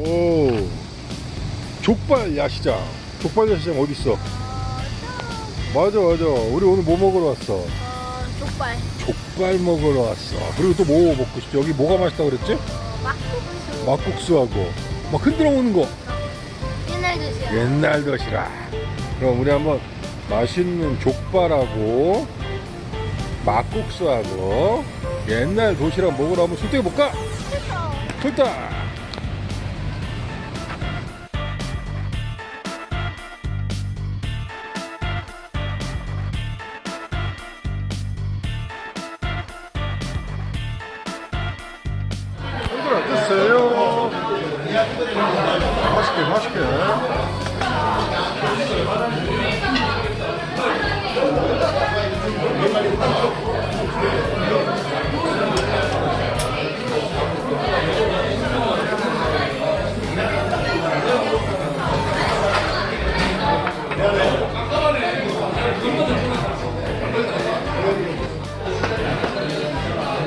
오 족발 야시장 족발 야시장 어디 있어? 맞아 맞아 우리 오늘 뭐 먹으러 왔어? 어, 족발. 족발 먹으러 왔어 그리고 또 뭐 먹고 싶지? 여기 뭐가 맛있다 그랬지? 어, 막국수. 막국수하고 막 흔들어 먹는 거 옛날 드시요. 옛날 도시락 그럼 우리 한번 맛있는 족발하고 막국수하고 옛날 도시락 먹으러 한번 술대해 볼까? 출다 얘 맛있게 맛있게.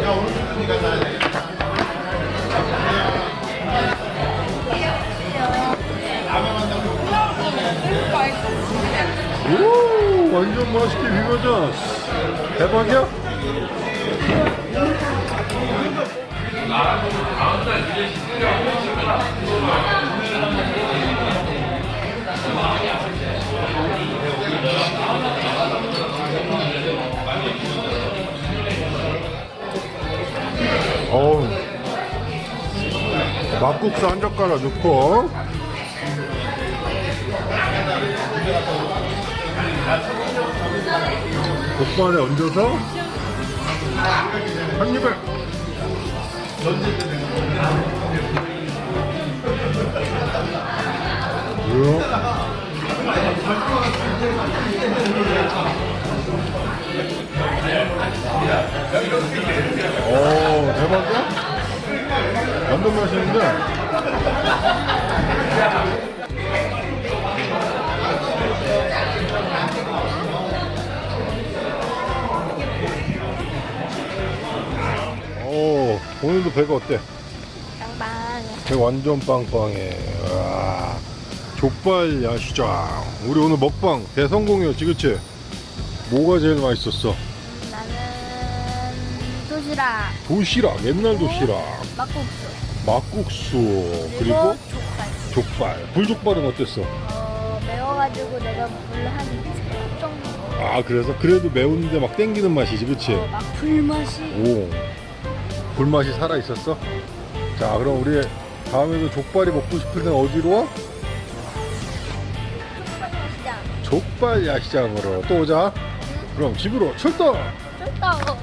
오 완전 맛있게 비벼졌어 대박이야? 어우. 막국수 한 젓가락 넣고 족발에 얹어서 한 입에 이야. 오 대박이야? 완전 맛있는데 오 오늘도 배가 어때? 빵빵. 배 완전 빵빵해 와 족발 야시장 우리 오늘 먹방 대성공이었지 그치? 뭐가 제일 맛있었어? 나는 도시락. 도시락 옛날 도시락 막국수. 막국수 그리고 그리고 족발. 족발 불족발은 어땠어? 어, 매워가지고 내가 물한 정도. 아 그래서 그래도 매운데 막 땡기는 맛이지 그치? 어, 막 불맛이. 오 불맛이 살아 있었어? 자 그럼 우리 다음에도 족발이 먹고 땐 어디로 와? 족발 야시장으로 또 오자 그럼 집으로 출동 쫄떡.